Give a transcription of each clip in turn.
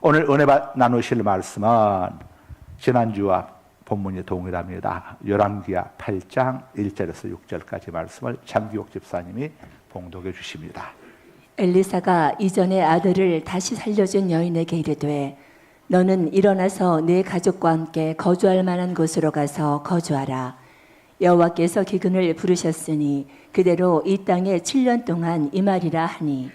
오늘 은혜 받- 나누실 말씀은 지난주와 본문이 동일합니다. 열왕기하 8장 1절에서 6절까지 말씀을 장기옥 집사님이 봉독해 주십니다. 엘리사가 이전에 아들을 다시 살려준 여인에게 이르되 너는 일어나서 내 가족과 함께 거주할 만한 곳으로 가서 거주하라 여호와께서 기근을 부르셨으니 그대로 이 땅에 7년 동안 임하리라 하니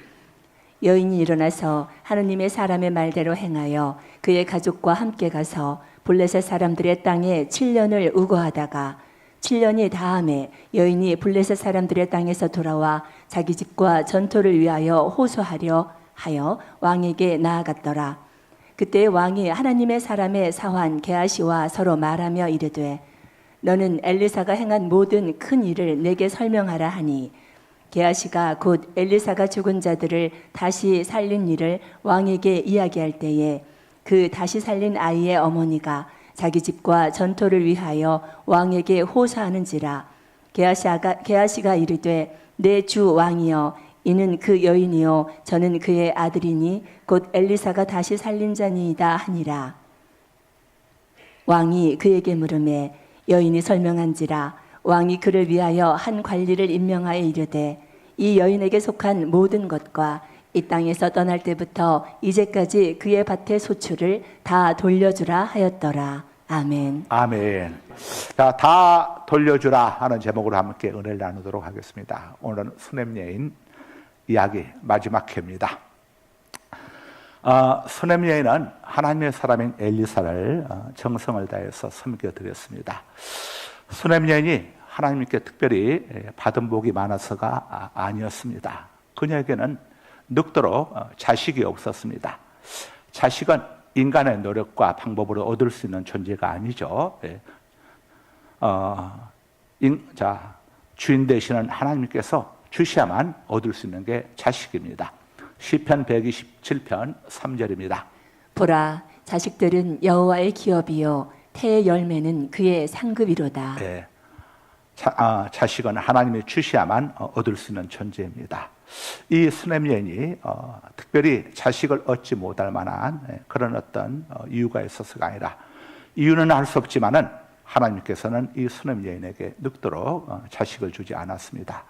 여인이 일어나서 하느님의 사람의 말대로 행하여 그의 가족과 함께 가서 블레셋 사람들의 땅에 7년을 우거하다가 7년이 다음에 여인이 블레셋 사람들의 땅에서 돌아와 자기 집과 전토를 위하여 호소하려 하여 왕에게 나아갔더라. 그때 왕이 하나님의 사람의 사환 게하시와 서로 말하며 이르되 너는 엘리사가 행한 모든 큰 일을 내게 설명하라 하니 게하시가 곧 엘리사가 죽은 자들을 다시 살린 일을 왕에게 이야기할 때에 그 다시 살린 아이의 어머니가 자기 집과 전토를 위하여 왕에게 호소하는지라 게하시가 게하시가 이르되 내 주 왕이여 이는 그 여인이요. 저는 그의 아들이니 곧 엘리사가 다시 살린 자니이다 하니라. 왕이 그에게 물음에 여인이 설명한지라 왕이 그를 위하여 한 관리를 임명하여 이르되 이 여인에게 속한 모든 것과 이 땅에서 떠날 때부터 이제까지 그의 밭의 소출을 다 돌려주라 하였더라 아멘. 아멘. 자, 다 돌려주라 하는 제목으로 함께 은혜를 나누도록 하겠습니다. 오늘은 수냄여인 이야기 마지막 회입니다. 어, 수냄 여인은 하나님의 사람인 엘리사를 어, 정성을 다해서 섬겨드렸습니다. 수냄 여인이 하나님께 특별히 예, 받은 복이 많아서가 아- 아니었습니다. 그녀에게는 늙도록 어, 자식이 없었습니다. 자식은 인간의 노력과 방법으로 얻을 수 있는 존재가 아니죠. 예. 어, 인, 자, 주인 되시는 하나님께서 주셔야만 얻을 수 있는 게 자식입니다. 시편 127편 3절입니다. 보라 자식들은 여호와의 기업이요 태의 열매는 그의 상급이로다. 예. 자, 아, 자식은 하나님이 주셔야만 어, 얻을 수 있는 존재입니다. 이 수냄연이 어, 특별히 자식을 얻지 못할 만한 예, 그런 어떤 어, 이유가 있어서가 아니라 이유는 알 수 없지만은 하나님께서는 이 수냄 여인에게 늙도록 어, 자식을 주지 않았습니다.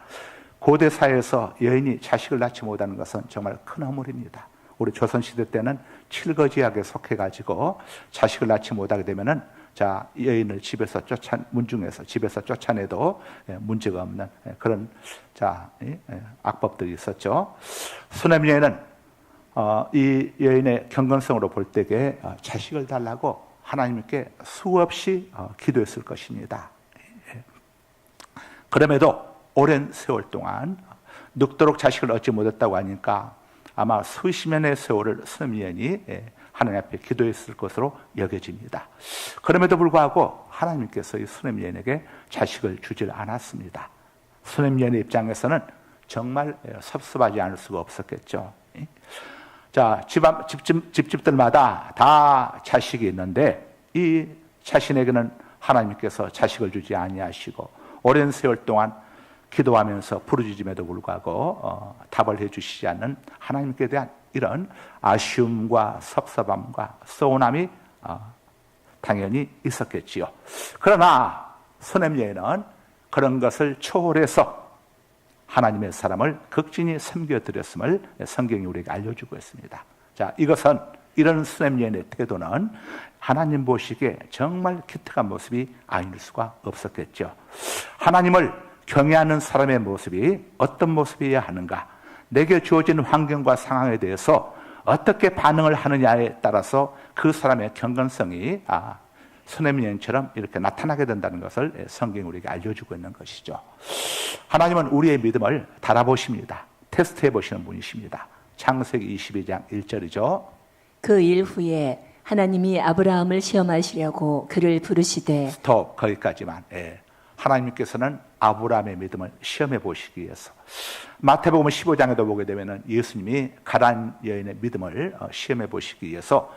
고대 사회에서 여인이 자식을 낳지 못하는 것은 정말 큰 허물입니다. 우리 조선 시대 때는 칠거지약에 속해 가지고 자식을 낳지 못하게 되면은 자 여인을 집에서 쫓아 문중에서 집에서 쫓아내도 예, 문제가 없는 예, 그런 자 예, 예, 악법들이 있었죠. 수냄 여인은 어, 이 여인의 경건성으로 볼 때에 어, 자식을 달라고 하나님께 수없이 어, 기도했을 것입니다. 예. 그럼에도 오랜 세월 동안 늙도록 자식을 얻지 못했다고 하니까 아마 수십 년의 세월을 스미연이 하나님 앞에 기도했을 것으로 여겨집니다. 그럼에도 불구하고 하나님께서 이 수냄연에게 자식을 주질 않았습니다. 수냄연의 입장에서는 정말 예, 섭섭하지 않을 수가 없었겠죠. 예. 자, 집, 앞- 집집, 집 집들마다 다 자식이 있는데 이 자신에게는 하나님께서 자식을 주지 아니하시고 오랜 세월 동안 기도하면서 부르짖음에도 불구하고 어, 답을 해주시지 않는 하나님께 대한 이런 아쉬움과 섭섭함과 서운함이 어, 당연히 있었겠지요. 그러나 소냄여인은 그런 것을 초월해서 하나님의 사람을 극진히 섬겨드렸음을 성경이 우리에게 알려주고 있습니다. 자, 이것은 이런 수냄연의 태도는 하나님 보시기에 정말 기특한 모습이 아닐 수가 없었겠죠. 하나님을 경외하는 사람의 모습이 어떤 모습이어야 하는가? 내게 주어진 환경과 상황에 대해서 어떻게 반응을 하느냐에 따라서 그 사람의 경건성이 아, 수냄연처럼 이렇게 나타나게 된다는 것을 성경이 우리에게 알려주고 있는 것이죠. 하나님은 우리의 믿음을 달아보십니다. 테스트해 보시는 분이십니다. 창세기 22장 1절이죠. 그 일 후에 하나님이 아브라함을 시험하시려고 그를 부르시되 스톱 거기까지만. 예. 하나님께서는 아브라함의 믿음을 시험해 보시기 위해서 마태복음 15장에도 보게 되면은 예수님이 가란 여인의 믿음을 어, 시험해 보시기 위해서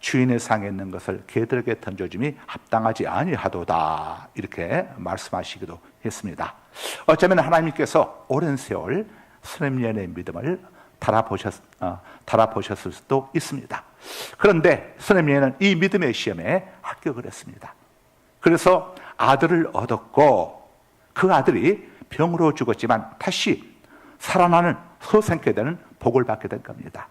주인의 상에 있는 것을 개들에게 던져줌이 합당하지 아니하도다 이렇게 말씀하시기도 했습니다. 어쩌면 하나님께서 오랜 세월 수냄연의 믿음을 달아보셨, 어, 달아보셨을 수도 있습니다. 그런데 수냄예는 이 믿음의 시험에 합격을 했습니다. 그래서 아들을 얻었고 그 아들이 병으로 죽었지만 다시 살아나는 소생케 되는 복을 받게 된 겁니다.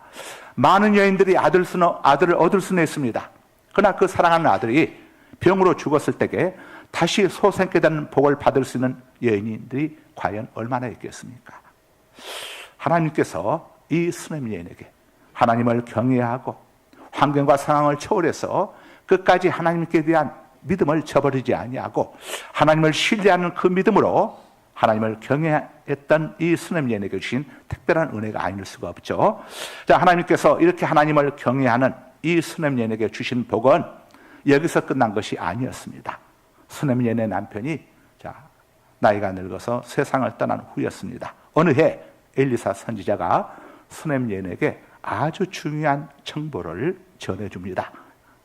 많은 여인들이 아들 수는, 아들을 얻을 수는 있습니다. 그러나 그 사랑하는 아들이 병으로 죽었을 때에 다시 소생케 되는 복을 받을 수 있는 여인들이 과연 얼마나 있겠습니까? 하나님께서 이 스nem 여인에게 하나님을 경외하고 환경과 상황을 초월해서 끝까지 하나님께 대한 믿음을 저버리지 아니하고 하나님을 신뢰하는 그 믿음으로 하나님을 경외했던 이 여인에게 주신 특별한 은혜가 아닐 수가 없죠. 자, 하나님께서 이렇게 하나님을 경외하는 이 여인에게 주신 복은 여기서 끝난 것이 아니었습니다. 여인의 남편이 자, 나이가 늙어서 세상을 떠난 후였습니다. 어느 해 엘리사 선지자가 여인에게 아주 중요한 정보를 전해줍니다.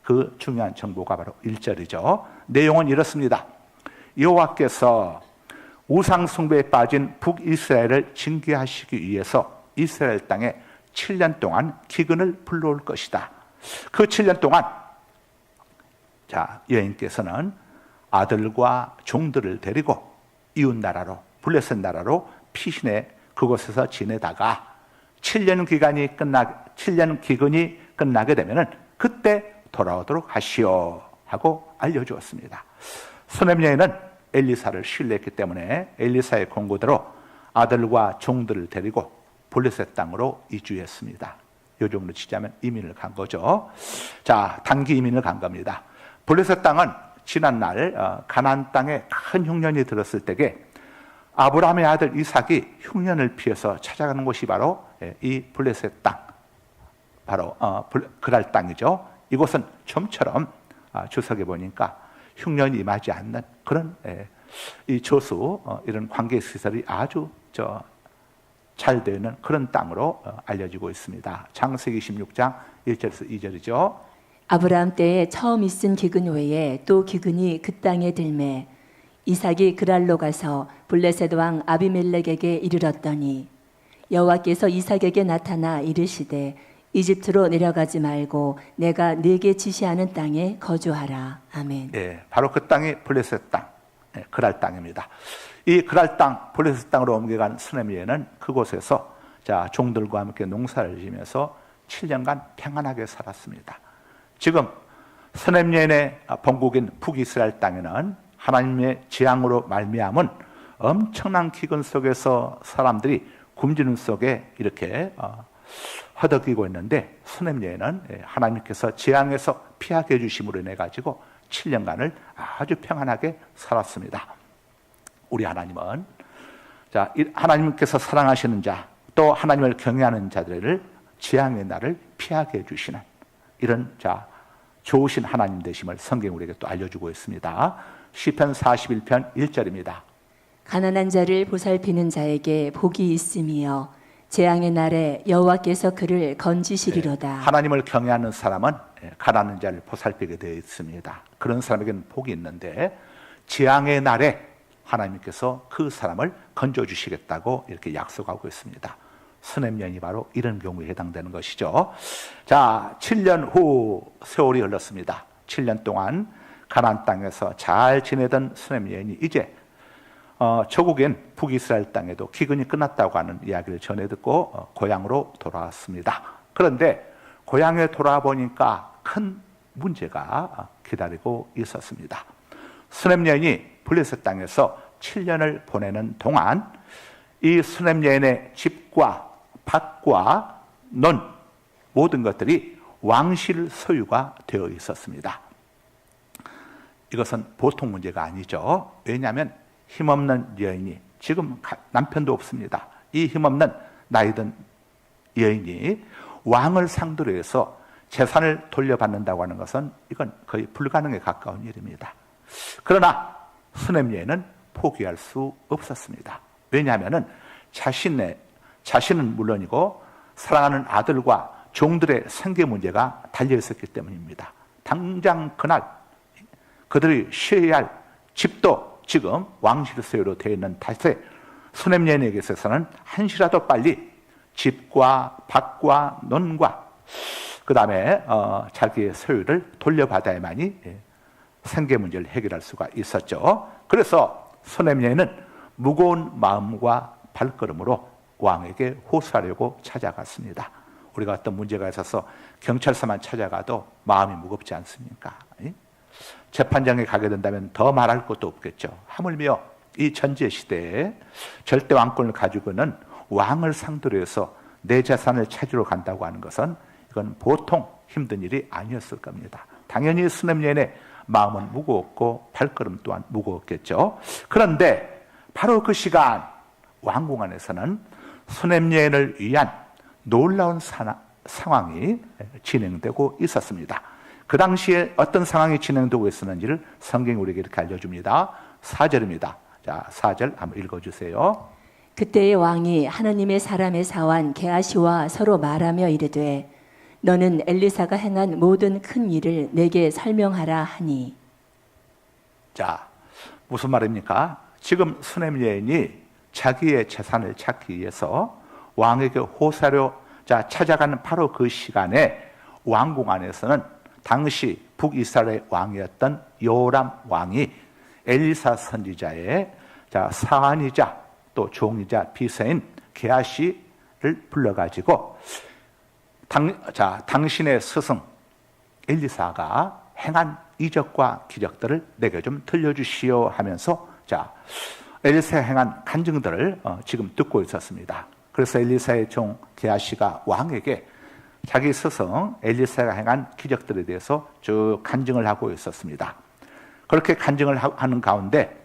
그 중요한 정보가 바로 1절이죠. 내용은 이렇습니다. 여호와께서 우상 숭배에 빠진 북이스라엘을 징계하시기 위해서 이스라엘 땅에 7년 동안 기근을 불러올 것이다. 그 7년 동안 자, 여인께서는 아들과 종들을 데리고 이웃 나라로 블레셋 나라로 피신해 그곳에서 지내다가 7년 기간이 끝나 7년 기근이 끝나게 되면은 그때 돌아오도록 하시오 하고 알려 주었습니다. 수넴 여인은 엘리사를 신뢰했기 때문에 엘리사의 공고대로 아들과 종들을 데리고 블레셋 땅으로 이주했습니다. 요즘으로 치자면 이민을 간 거죠. 자, 단기 이민을 간 겁니다. 블레셋 땅은 지난 날 어, 가나안 땅에 큰 흉년이 들었을 때에 아브라함의 아들 이삭이 흉년을 피해서 찾아가는 곳이 바로 예, 이 블레셋 땅, 바로 어, 블- 그랄 땅이죠. 이곳은 좀처럼 아, 주석에 보니까 흉년이 임하지 않는 그런 예, 이 조수 어, 이런 관계 시설이 아주 저 잘 되는 그런 땅으로 어, 알려지고 있습니다. 창세기 16장 1절에서 2절이죠. 아브라함 때에 처음 있은 기근 외에 또 기근이 그 땅에 들매 이삭이 그랄로 가서 블레셋 왕 아비멜렉에게 이르렀더니 여호와께서 이삭에게 나타나 이르시되 이집트로 내려가지 말고 내가 네게 지시하는 땅에 거주하라 아멘. 예, 바로 그 땅이 블레셋 땅, 예, 그랄 땅입니다. 이 그랄 땅, 블레셋 땅으로 옮겨간 스네미에는 그곳에서 자 종들과 함께 농사를 지면서 7년간 평안하게 살았습니다. 지금 스네미엔의 본국인 북이스라엘 땅에는 하나님의 재앙으로 말미암은 엄청난 기근 속에서 사람들이 굶주림 속에 이렇게 어, 허덕이고 있는데 스넴예는 하나님께서 재앙에서 피하게 해주심으로 인해 가지고 7년간을 아주 평안하게 살았습니다. 우리 하나님은 자 이- 하나님께서 사랑하시는 자 또 하나님을 경외하는 자들을 재앙의 날을 피하게 해주시는 이런 자 좋으신 하나님 되심을 성경 우리에게 또 알려주고 있습니다. 시편 41편 1절입니다. 가난한 자를 보살피는 자에게 복이 있음이여 재앙의 날에 여호와께서 그를 건지시리로다. 하나님을 경외하는 사람은 예, 가난한 자를 보살피게 되어 있습니다. 그런 사람에게는 복이 있는데 재앙의 날에 하나님께서 그 사람을 건져 주시겠다고 이렇게 약속하고 있습니다. 스냅년이 바로 이런 경우에 해당되는 것이죠. 자, 7년 후 세월이 흘렀습니다. 7년 동안 가나안 땅에서 잘 지내던 스냅년이 이제 어, 조국인 북이스라엘 땅에도 기근이 끝났다고 하는 이야기를 전해 듣고 어, 고향으로 돌아왔습니다. 그런데 고향에 돌아와 보니까 큰 문제가 어, 기다리고 있었습니다. 스넴 여인이 블레셋 땅에서 7년을 보내는 동안 이 스넴 여인의 집과 밭과 논 모든 것들이 왕실 소유가 되어 있었습니다. 이것은 보통 문제가 아니죠. 왜냐하면 힘없는 여인이 지금 가- 남편도 없습니다. 이 힘없는 나이든 여인이 왕을 상대로 해서 재산을 돌려받는다고 하는 것은 이건 거의 불가능에 가까운 일입니다. 그러나 여인은 포기할 수 없었습니다. 왜냐하면 자신의 자신은 물론이고 사랑하는 아들과 종들의 생계 문제가 달려 있었기 때문입니다. 당장 그날 그들이 쉬어야 할 집도 지금 왕실 소유로 되어 있는 탓에 여인에게 있어서는 한시라도 빨리 집과 밭과 논과 그 다음에 어, 자기의 소유를 돌려받아야만이 예, 생계 문제를 해결할 수가 있었죠. 그래서 소냄녀는 무거운 마음과 발걸음으로 왕에게 호소하려고 찾아갔습니다. 우리가 어떤 문제가 있어서 경찰서만 찾아가도 마음이 무겁지 않습니까? 예? 재판장에 가게 된다면 더 말할 것도 없겠죠. 하물며 이 전제 시대에 절대 왕권을 가지고는 왕을 상대로 해서 내 재산을 찾으러 간다고 하는 것은 이건 보통 힘든 일이 아니었을 겁니다. 당연히 스nem년의 마음은 무거웠고 발걸음 또한 무거웠겠죠. 그런데 바로 그 시간 왕궁 안에서는 스nem년을 위한 놀라운 사나, 상황이 진행되고 있었습니다. 그 당시에 어떤 상황이 진행되고 있었는지를 성경이 우리에게 이렇게 알려줍니다. 4절입니다. 자, 4절 한번 읽어주세요. 그때의 왕이 하나님의 사람의 사환 게하시와 서로 말하며 이르되 너는 엘리사가 행한 모든 큰 일을 내게 설명하라 하니 자, 무슨 말입니까? 지금 수넴예인이 자기의 재산을 찾기 위해서 왕에게 호사려 자 찾아가는 바로 그 시간에 왕궁 안에서는 당시 북이스라엘 왕이었던 요람 왕이 엘리사 선지자의 자 사안이자 또 종이자 비서인 게하시를 불러가지고 당, 자 당신의 스승 엘리사가 행한 이적과 기적들을 내게 좀 들려주시오 하면서 자 엘리사 행한 간증들을 어, 지금 듣고 있었습니다. 그래서 엘리사의 종 게하시가 왕에게 자기 스승 엘리사가 행한 기적들에 대해서 쭉 간증을 하고 있었습니다. 그렇게 간증을 하- 하는 가운데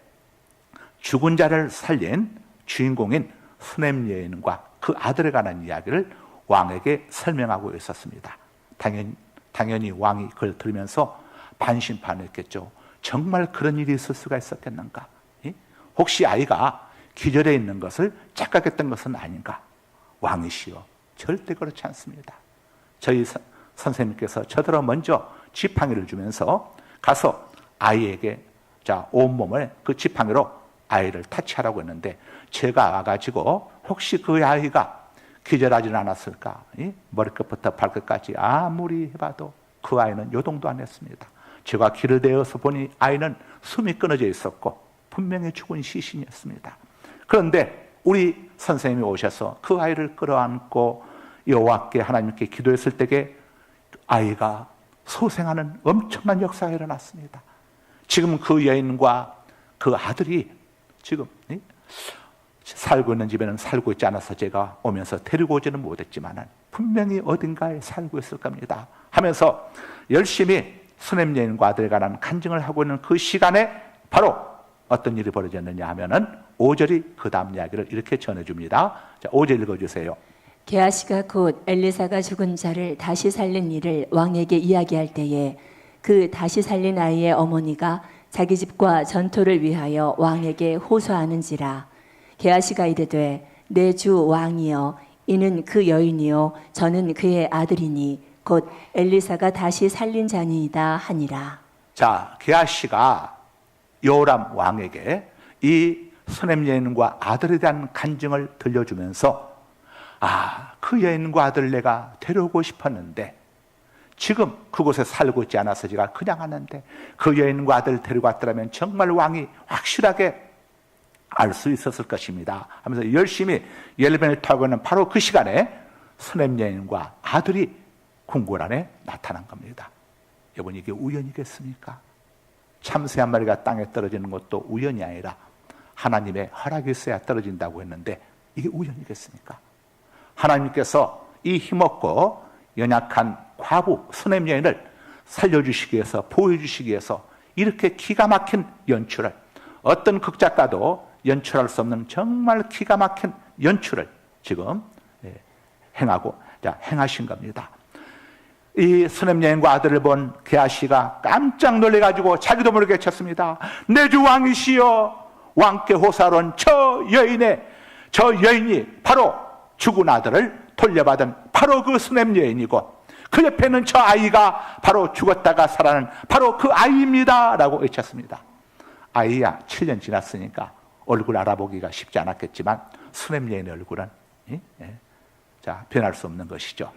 죽은 자를 살린 주인공인 수넴 여인과 그 아들에 관한 이야기를 왕에게 설명하고 있었습니다. 당연히, 당연히 왕이 그걸 들으면서 반신반의했겠죠. 정말 그런 일이 있을 수가 있었겠는가? 예? 혹시 아이가 기절해 있는 것을 착각했던 것은 아닌가? 왕이시여, 절대 그렇지 않습니다. 저희 선- 선생님께서 저더러 먼저 지팡이를 주면서 가서 아이에게 자 온몸을 그 지팡이로 아이를 타치하라고 했는데 제가 와가지고 혹시 그 아이가 기절하지는 않았을까? 이? 머리끝부터 발끝까지 아무리 해봐도 그 아이는 요동도 안 했습니다. 제가 길을 대어서 보니 아이는 숨이 끊어져 있었고 분명히 죽은 시신이었습니다. 그런데 우리 선생님이 오셔서 그 아이를 끌어안고 여호와께 하나님께 기도했을 때에 아이가 소생하는 엄청난 역사가 일어났습니다. 지금 그 여인과 그 아들이 지금 이? 살고 있는 집에는 살고 있지 않아서 제가 오면서 데리고 오지는 못했지만 분명히 어딘가에 살고 있을 겁니다. 하면서 열심히 수냄 여인과 아들에 관한 간증을 하고 있는 그 시간에 바로 어떤 일이 벌어졌느냐 하면은 5절이 그 다음 이야기를 이렇게 전해줍니다. 자, 5절 읽어주세요. 게하시가 곧 엘리사가 죽은 자를 다시 살린 일을 왕에게 이야기할 때에 그 다시 살린 아이의 어머니가 자기 집과 전토를 위하여 왕에게 호소하는지라 게하시가 이르되 내 주 왕이여 이는 그 여인이요 저는 그의 아들이니 곧 엘리사가 다시 살린 자니이다 하니라. 자, 게하시가 요람 왕에게 이 수냄 여인과 아들에 대한 간증을 들려주면서 아, 그 여인과 아들 내가 데려오고 싶었는데 지금 그곳에 살고 있지 않아서 제가 그냥 왔는데 그 여인과 아들 데리고 왔더라면 정말 왕이 확실하게 알 수 있었을 것입니다. 하면서 열심히 열변을 타고 있는 바로 그 시간에 수냄 여인과 아들이 궁궐 안에 나타난 겁니다. 여러분 이게 우연이겠습니까? 참새 한 마리가 땅에 떨어지는 것도 우연이 아니라 하나님의 허락이 있어야 떨어진다고 했는데 이게 우연이겠습니까? 하나님께서 이 힘없고 연약한 과부 수냄 여인을 살려주시기 위해서 보여주시기 위해서 이렇게 기가 막힌 연출을 어떤 극작가도 연출할 수 없는 정말 기가 막힌 연출을 지금 예, 행하고 자, 행하신 겁니다. 이 수냄 여인과 아들을 본 게하시가 깜짝 놀래가지고 자기도 모르게 쳤습니다. 내 주 왕이시여 왕께 호사론 저 여인의 저 여인이 바로 죽은 아들을 돌려받은 바로 그 수냄 여인이고 그 옆에는 저 아이가 바로 죽었다가 살아난 바로 그 아이입니다 라고 외쳤습니다. 아이야 7년 지났으니까 얼굴 알아보기가 쉽지 않았겠지만 수냄 여인의 얼굴은 예? 예. 자 변할 수 없는 것이죠.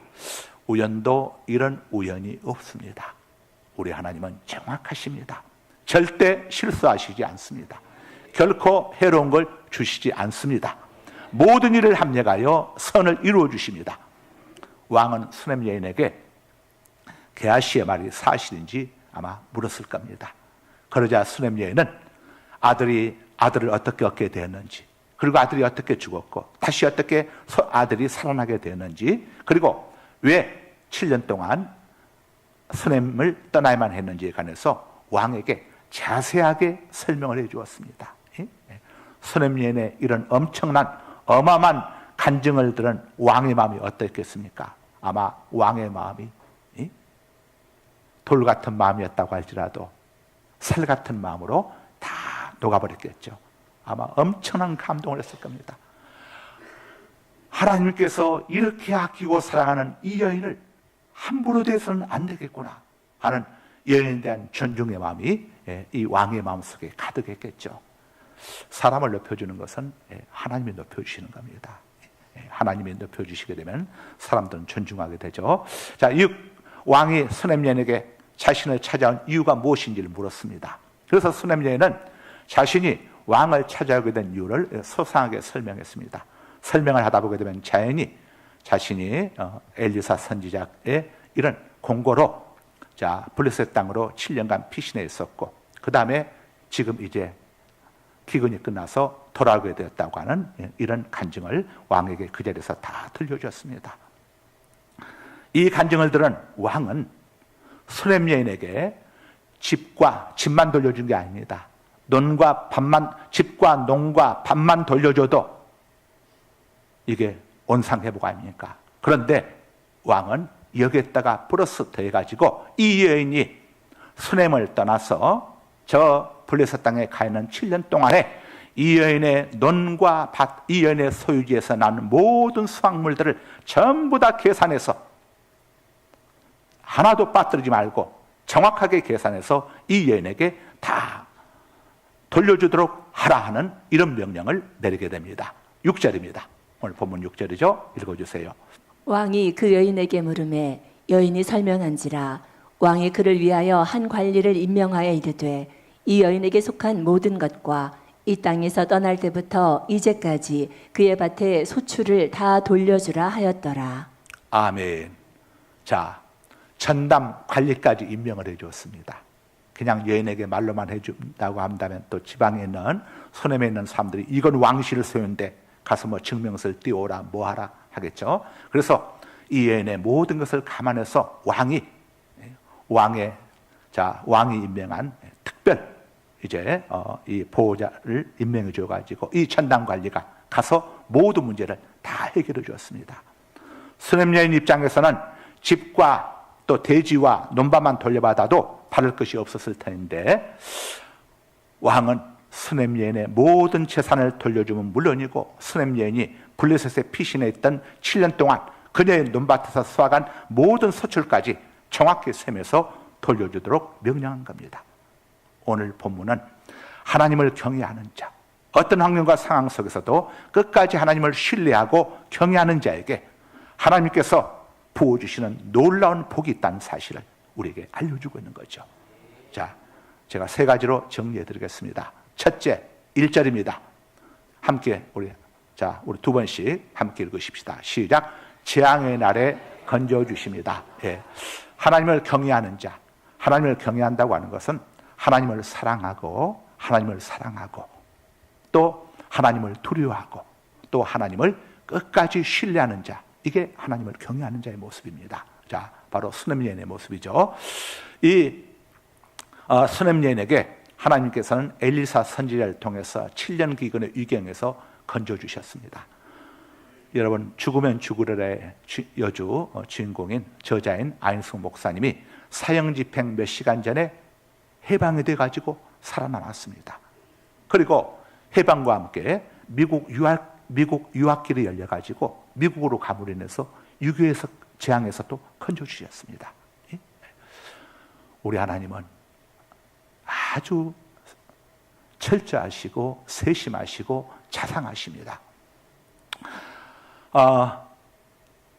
우연도 이런 우연이 없습니다. 우리 하나님은 정확하십니다. 절대 실수하시지 않습니다. 결코 해로운 걸 주시지 않습니다. 모든 일을 합력하여 선을 이루어 주십니다. 왕은 수냄 여인에게 게하시의 말이 사실인지 아마 물었을 겁니다. 그러자 수냄 여인은 아들이 아들을 어떻게 얻게 되었는지 그리고 아들이 어떻게 죽었고 다시 어떻게 서- 아들이 살아나게 되었는지 그리고 왜 7년 동안 수냄을 떠나야만 했는지에 관해서 왕에게 자세하게 설명을 해 주었습니다. 예? 수냄 여인의 이런 엄청난 어마어마한 간증을 들은 왕의 마음이 어떻겠습니까? 아마 왕의 마음이 예? 돌 같은 마음이었다고 할지라도 살 같은 마음으로 다 녹아버렸겠죠. 아마 엄청난 감동을 했을 겁니다. 하나님께서 이렇게 아끼고 사랑하는 이 여인을 함부로 대해서는 안 되겠구나 하는 여인에 대한 존중의 마음이 예, 이 왕의 마음속에 가득했겠죠. 사람을 높여주는 것은 예, 하나님이 높여주시는 겁니다. 예, 하나님이 높여주시게 되면 사람들은 존중하게 되죠. 자, 이 왕이 수냄년에게 자신을 찾아온 이유가 무엇인지를 물었습니다. 그래서 수냄년은 자신이 왕을 찾아오게 된 이유를 소상하게 설명했습니다. 설명을 하다 보게 되면 자연히 자신이 어, 엘리사 선지자의 이런 공고로 자 블레셋 땅으로 7년간 피신해 있었고 그 다음에 지금 이제 기근이 끝나서 돌아오게 되었다고 하는 예, 이런 간증을 왕에게 그 자리에서 다 들려주었습니다. 이 간증을 들은 왕은 수렘 여인에게 집과 집만 돌려준 게 아닙니다. 논과 밭만 집과 농과 밭만 돌려줘도 이게 온상회복 아닙니까? 그런데 왕은 여기에다가 플러스 더해 가지고 이 여인이 수냄을 떠나서 저 블레셋 땅에 가 있는 7년 동안에 이 여인의 논과 밭, 이 여인의 소유지에서 나는 모든 수확물들을 전부 다 계산해서 하나도 빠뜨리지 말고 정확하게 계산해서 이 여인에게 다 돌려주도록 하라 하는 이런 명령을 내리게 됩니다. 6절입니다. 오늘 본문 6절이죠. 읽어주세요. 왕이 그 여인에게 물음에 여인이 설명한지라 왕이 그를 위하여 한 관리를 임명하여 이르되 이 여인에게 속한 모든 것과 이 땅에서 떠날 때부터 이제까지 그의 밭에 소출을 다 돌려주라 하였더라. 아멘. 자, 전담 관리까지 임명을 해주었습니다. 그냥 여인에게 말로만 해준다고 한다면 또 지방에 있는 손해에 있는 사람들이 이건 왕실 소유인데 가서 뭐 증명서를 띄워라 뭐하라 하겠죠. 그래서 이 여인의 모든 것을 감안해서 왕이 왕의 자 왕이 임명한 특별 이제 어, 이 보호자를 임명해 줘 가지고 이 전담 관리가 가서 모든 문제를 다 해결해 주었습니다. 수냄 여인 입장에서는 집과 또 대지와 논밭만 돌려받아도 바를 것이 없었을 텐데 왕은 수냄 여인의 모든 재산을 돌려주면 물론이고 수냄 여인이 블레셋에 피신해 있던 7년 동안 그녀의 논밭에서 수확한 모든 소출까지 정확히 세면서 돌려주도록 명령한 겁니다. 오늘 본문은 하나님을 경외하는 자, 어떤 환경과 상황 속에서도 끝까지 하나님을 신뢰하고 경외하는 자에게 하나님께서 부어주시는 놀라운 복이 있다는 사실을 우리에게 알려주고 있는 거죠. 자, 제가 세 가지로 정리해 드리겠습니다. 첫째, 1절입니다. 함께 우리 자, 우리 두 번씩 함께 읽으십시다. 시작. 재앙의 날에 건져 주십니다. 예. 하나님을 경외하는 자, 하나님을 경외한다고 하는 것은 하나님을 사랑하고 하나님을 사랑하고 또 하나님을 두려워하고 또 하나님을 끝까지 신뢰하는 자. 이게 하나님을 경외하는 자의 모습입니다. 자, 바로 수냄예인의 모습이죠. 이 어, 수냄예인에게 하나님께서는 엘리사 선지자를 통해서 7년 기근의 위경에서 건져 주셨습니다. 여러분 죽으면 죽으리라의 주- 여주 어, 주인공인 저자인 아인승 목사님이 사형 집행 몇 시간 전에 해방이 돼 가지고 살아남았습니다. 그리고 해방과 함께 미국 유학 미국 유학길이 열려 가지고 미국으로 가므로 인해서 유교에서 재앙에서 또 건져 주셨습니다. 예? 우리 하나님은 아주 철저하시고 세심하시고 자상하십니다. 아,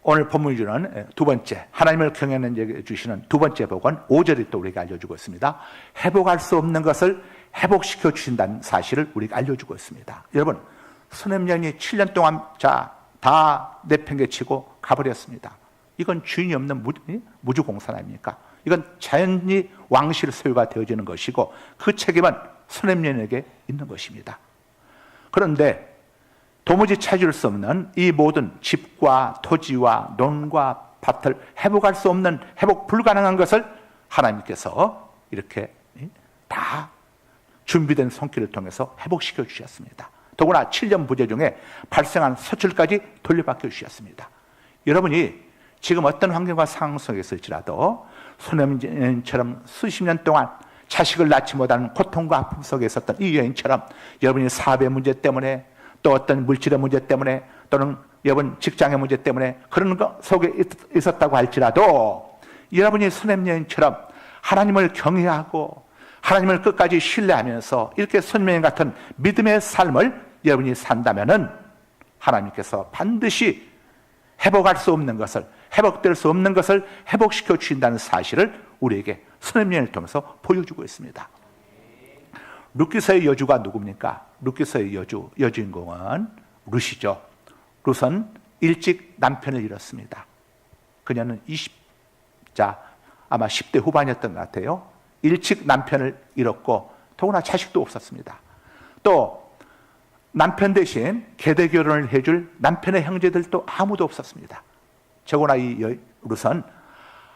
오늘 본문이 주는 두 번째 하나님을 경외하는 주시는 두 번째 복은 5절이 또 우리에게 알려주고 있습니다. 회복할 수 없는 것을 회복시켜 주신다는 사실을 우리가 알려주고 있습니다. 여러분 수냄년이 7년 동안 자다 내팽개치고 가버렸습니다. 이건 주인이 없는 무주, 무주공산 아닙니까? 이건 자연히 왕실 소유가 되어지는 것이고 그 책임은 수냄년에게 있는 것입니다. 그런데 도무지 찾을 수 없는 이 모든 집과 토지와 논과 밭을 회복할 수 없는 회복 불가능한 것을 하나님께서 이렇게 다 준비된 손길을 통해서 회복시켜 주셨습니다. 더구나 7년 부재 중에 발생한 서출까지 돌려받겨 주셨습니다. 여러분이 지금 어떤 환경과 상황 속에 있을지라도 소년처럼 수십 년 동안 자식을 낳지 못하는 고통과 아픔 속에 있었던 이 여인처럼 여러분이 사업의 문제 때문에 또 어떤 물질의 문제 때문에 또는 여러분 직장의 문제 때문에 그런 것 속에 있- 있었다고 할지라도 여러분이 여인처럼 하나님을 경외하고 하나님을 끝까지 신뢰하면서 이렇게 선명 같은 믿음의 삶을 여러분이 산다면은 하나님께서 반드시 회복할 수 없는 것을 회복될 수 없는 것을 회복시켜 주신다는 사실을 우리에게 선언면을 통해서 보여주고 있습니다. 루키서의 여주가 누굽니까? 루키서의 여주 여주인공은 루시죠. 룻은 일찍 남편을 잃었습니다. 그녀는 20 자 아마 10대 후반이었던 것 같아요. 일찍 남편을 잃었고 더구나 자식도 없었습니다. 또 남편 대신 계대 결혼을 해줄 남편의 형제들도 아무도 없었습니다. 저거나 이 여- 룻은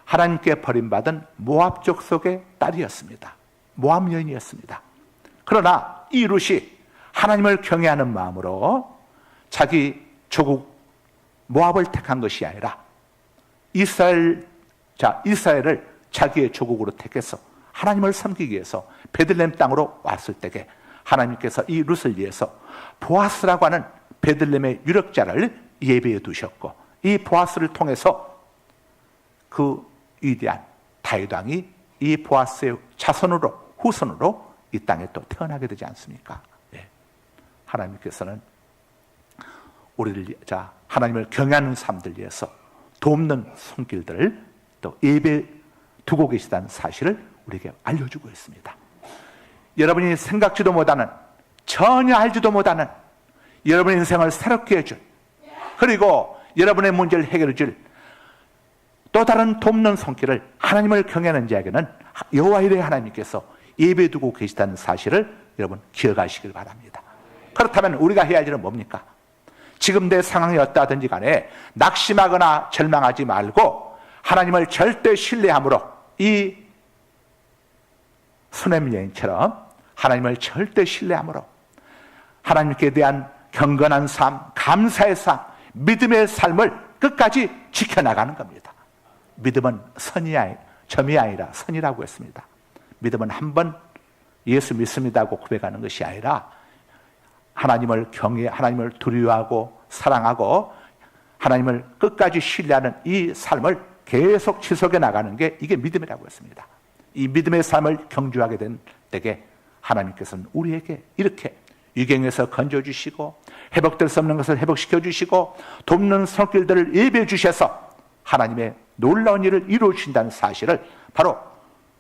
하나님께 버림받은 모압 족속의 딸이었습니다. 모압 여인이었습니다. 그러나 이 룻이 하나님을 경외하는 마음으로 자기 조국 모압을 택한 것이 아니라 이스라엘 자 이스라엘을 자기의 조국으로 택해서 하나님을 섬기기 위해서 베들레헴 땅으로 왔을 때에 하나님께서 이 룻을 위해서 보아스라고 하는 베들레헴의 유력자를 예배해 두셨고 이 보아스를 통해서 그 위대한 다윗 왕이 이 보아스의 자손으로 후손으로 이 땅에 또 태어나게 되지 않습니까? 예. 하나님께서는 우리를 위- 자 하나님을 경외하는 사람들 위해서 돕는 손길들을 또 예배 두고 계시다는 사실을 우리에게 알려주고 있습니다. 여러분이 생각지도 못하는 전혀 알지도 못하는 여러분의 인생을 새롭게 해줄 그리고 여러분의 문제를 해결해 줄 또 다른 돕는 손길을 하나님을 경외하는 자에게는 여호와 이레 하나님께서 예배 두고 계시다는 사실을 여러분 기억하시길 바랍니다. 그렇다면 우리가 해야 할 일은 뭡니까? 지금 내 상황이 어떠하든지 간에 낙심하거나 절망하지 말고 하나님을 절대 신뢰함으로 이 수냄 여인처럼 하나님을 절대 신뢰함으로 하나님께 대한 경건한 삶, 감사의 삶, 믿음의 삶을 끝까지 지켜나가는 겁니다. 믿음은 선이 아니, 점이 아니라 선이라고 했습니다. 믿음은 한 번 예수 믿습니다고 고백하는 것이 아니라 하나님을 경외, 하나님을 두려워하고 사랑하고 하나님을 끝까지 신뢰하는 이 삶을 계속 지속해 나가는 게 이게 믿음이라고 했습니다. 이 믿음의 삶을 경주하게 된 때에 하나님께서는 우리에게 이렇게 위경에서 건져 주시고 회복될 수 없는 것을 회복시켜 주시고 돕는 손길들을 예배해 주셔서 하나님의 놀라운 일을 이루어 주신다는 사실을 바로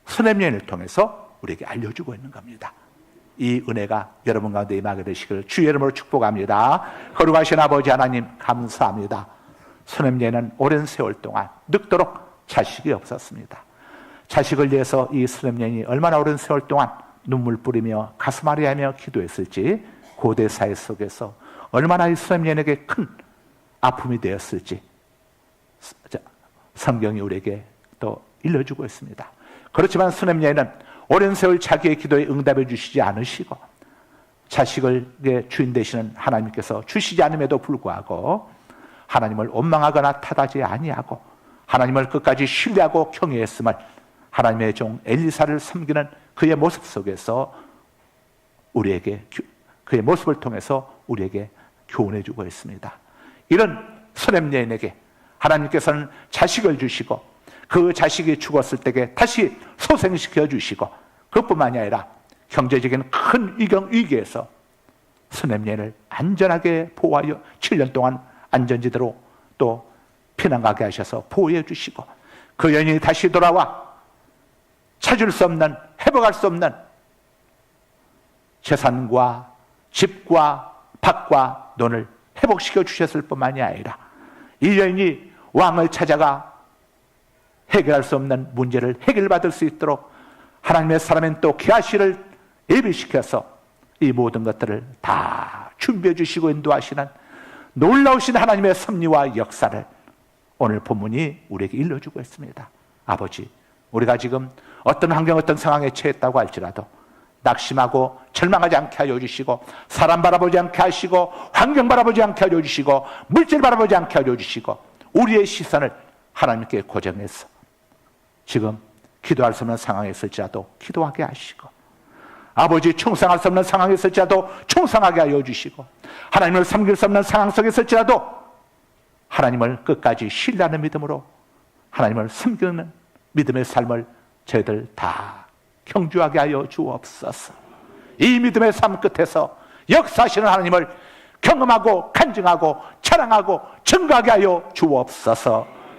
스냅년을 통해서 우리에게 알려주고 있는 겁니다. 이 은혜가 여러분 가운데 임하게 되시길 주의 이름으로 축복합니다. 거룩하신 아버지 하나님 감사합니다. 수냄예는 오랜 세월 동안 늙도록 자식이 없었습니다. 자식을 위해서 이 수냄년이 얼마나 오랜 세월 동안 눈물 뿌리며 가슴 아리하며 기도했을지 고대 사회 속에서 얼마나 이 수냄년에게 큰 아픔이 되었을지 자, 성경이 우리에게 또 일러주고 있습니다. 그렇지만 수냄녀는 오랜 세월 자기의 기도에 응답해 주시지 않으시고 자식을 주인 되시는 하나님께서 주시지 않음에도 불구하고 하나님을 원망하거나 탓하지 아니하고 하나님을 끝까지 신뢰하고 경외했음을 하나님의 종 엘리사를 섬기는 그의 모습 속에서 우리에게 교- 그의 모습을 통해서 우리에게 교훈해 주고 있습니다. 이런 선렘여인에게 하나님께서는 자식을 주시고 그 자식이 죽었을 때에 다시 소생시켜 주시고 그것뿐만이 아니라 경제적인 큰 위경 위기에서 선렘여인을 안전하게 보호하여 7년 동안 안전지대로 또 피난 가게 하셔서 보호해 주시고 그 여인이 다시 돌아와 찾을 수 없는 회복할 수 없는 재산과 집과 밭과 돈을 회복시켜 주셨을 뿐만이 아니라 이 여인이 왕을 찾아가 해결할 수 없는 문제를 해결받을 수 있도록 하나님의 사람인 또 기아시를 예비시켜서 이 모든 것들을 다 준비해 주시고 인도하시는 놀라우신 하나님의 섭리와 역사를 오늘 본문이 우리에게 일러주고 있습니다. 아버지, 우리가 지금 어떤 환경, 어떤 상황에 처했다고 할지라도 낙심하고 절망하지 않게 하여 주시고 사람 바라보지 않게 하시고 환경 바라보지 않게 하여 주시고 물질 바라보지 않게 하여 주시고 우리의 시선을 하나님께 고정해서 지금 기도할 수 없는 상황에 있을지라도 기도하게 하시고 아버지 충성할 수 없는 상황에 있을지라도 충성하게 하여 주시고 하나님을 섬길 수 없는 상황 속에 있을지라도 하나님을 끝까지 신뢰하는 믿음으로 하나님을 섬기는 믿음의 삶을 저희들 다 경주하게 하여 주옵소서. 이 믿음의 삶 끝에서 역사하시는 하나님을 경험하고 간증하고 자랑하고 증거하게 하여 주옵소서.